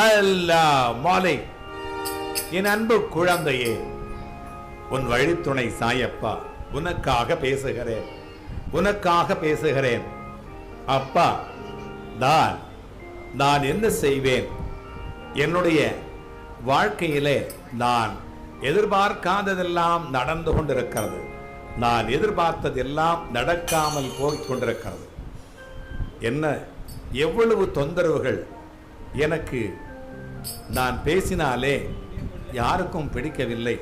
அல்லா மாலை என் அன்பு குழந்தையே உன் வழித்துணை சாயப்பா உனக்காக பேசுகிறேன். உனக்காக பேசுகிறேன். அப்பா நான் நான் என்ன செய்வேன்? என்னுடைய வாழ்க்கையிலே நான் எதிர்பார்க்காததெல்லாம் நடந்து கொண்டிருக்கிறது. நான் எதிர்பார்த்ததெல்லாம் நடக்காமல் போய்க் கொண்டிருக்கிறது. என்ன எவ்வளவு தொந்தரவுகள் எனக்கு நான் பேசினாலே யாருக்கும் பிடிக்கவில்லை.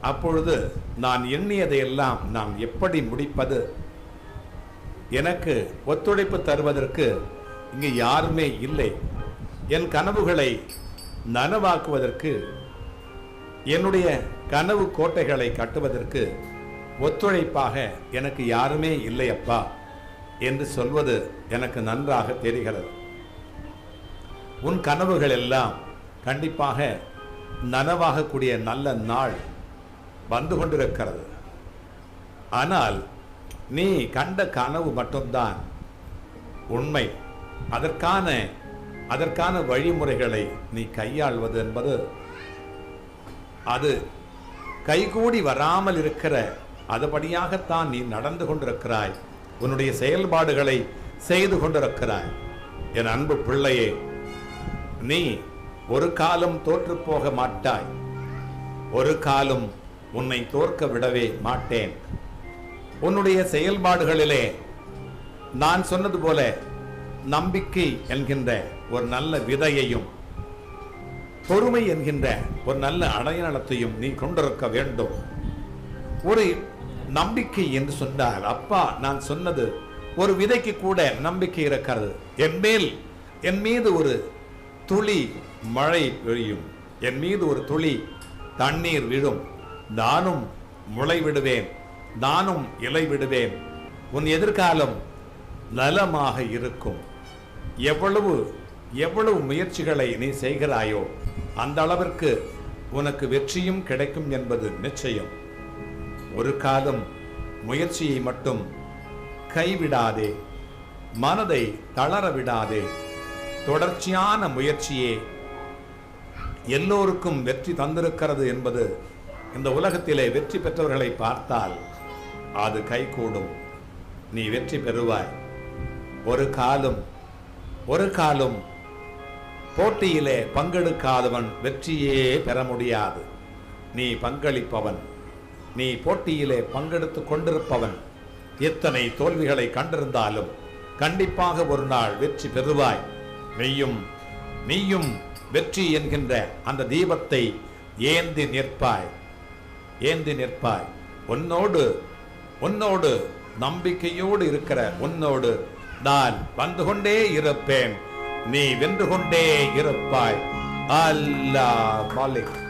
அப்பொழுது நான் எண்ணியதையெல்லாம் நாம் எப்படி முடிப்பது? எனக்கு ஒத்துழைப்பு தருவதற்கு இங்கு யாருமே இல்லை. என் கனவுகளை நனவாக்குவதற்கு என்னுடைய கனவு கோட்டைகளை கட்டுவதற்கு ஒத்துழைப்பாக எனக்கு யாருமே இல்லை அப்பா என்று சொல்வது எனக்கு நன்றாக தெரிகிறது. உன் கனவுகள் எல்லாம் கண்டிப்பாக நனவாகக்கூடிய நல்ல நாள் வந்து கொண்டிருக்கிறது. ஆனால் நீ கண்ட கனவு மட்டும்தான் உண்மை. அதற்கான அதற்கான வழிமுறைகளை நீ கையாள்வது என்பது அது கைகூடி வராமல் இருக்கிற அதுபடியாகத்தான் நீ நடந்து கொண்டிருக்கிறாய். உன்னுடைய செயல்பாடுகளை செய்து கொண்டிருக்கிறாய். என் அன்பு பிள்ளையே நீ ஒரு காலம் தோற்று போக மாட்டாய். ஒரு காலம் உன்னை தோற்க விடவே மாட்டேன். உன்னுடைய செயல்பாடுகளிலே நான் சொன்னது போல நம்பிக்கை என்கின்ற ஒரு நல்ல விதையையும் பொறுமை என்கின்ற ஒரு நல்ல அடையாளத்தையும் நீ கொண்டிருக்க வேண்டும். ஒரு நம்பிக்கை என்று சொன்னால் அப்பா நான் சொன்னது ஒரு விதைக்கு கூட நம்பிக்கை இருக்கிறது. என் மேல் என் மீது ஒரு துளி மழை பெய்யும் என் மீது ஒரு துளி தண்ணீர் விழும். நானும் முளை விடுவேன் நானும் இலை விடுவேன் உன் எதிர்காலம் நலமாக இருக்கும். எவ்வளவு எவ்வளவு முயற்சிகளை நீ செய்கிறாயோ அந்த அளவிற்கு உனக்கு வெற்றியும் கிடைக்கும் என்பது நிச்சயம். ஒரு காலம் முயற்சியை மட்டும் கைவிடாதே மனதை தளர விடாதே. தொடர்ச்சியான முயற்சியே எல்லோருக்கும் வெற்றி தந்திருக்கிறது என்பது இந்த உலகத்திலே வெற்றி பெற்றவர்களை பார்த்தால் அது கைகூடும் நீ வெற்றி பெறுவாய். ஒரு காலம் ஒரு காலம் போட்டியிலே பங்கெடுக்காதவன் வெற்றியே பெற முடியாது. நீ பங்களிப்பவன். நீ போட்டியிலே பங்கெடுத்து கொண்டிருப்பவன். எத்தனை தோல்விகளை கண்டிருந்தாலும் கண்டிப்பாக ஒரு நாள் வெற்றி பெறுவாய். மெய்யும் நீயும் வெற்றி என்கின்ற அந்த தீபத்தை ஏந்தி நிற்பாய் ஏந்தி நிற்பாய். உன்னோடு உன்னோடு நம்பிக்கையோடு இருக்கிற உன்னோடு நான் வந்து கொண்டே இருப்பேன். நீ வென்று கொண்டே இருப்பாய். அல்லா மாலிக்.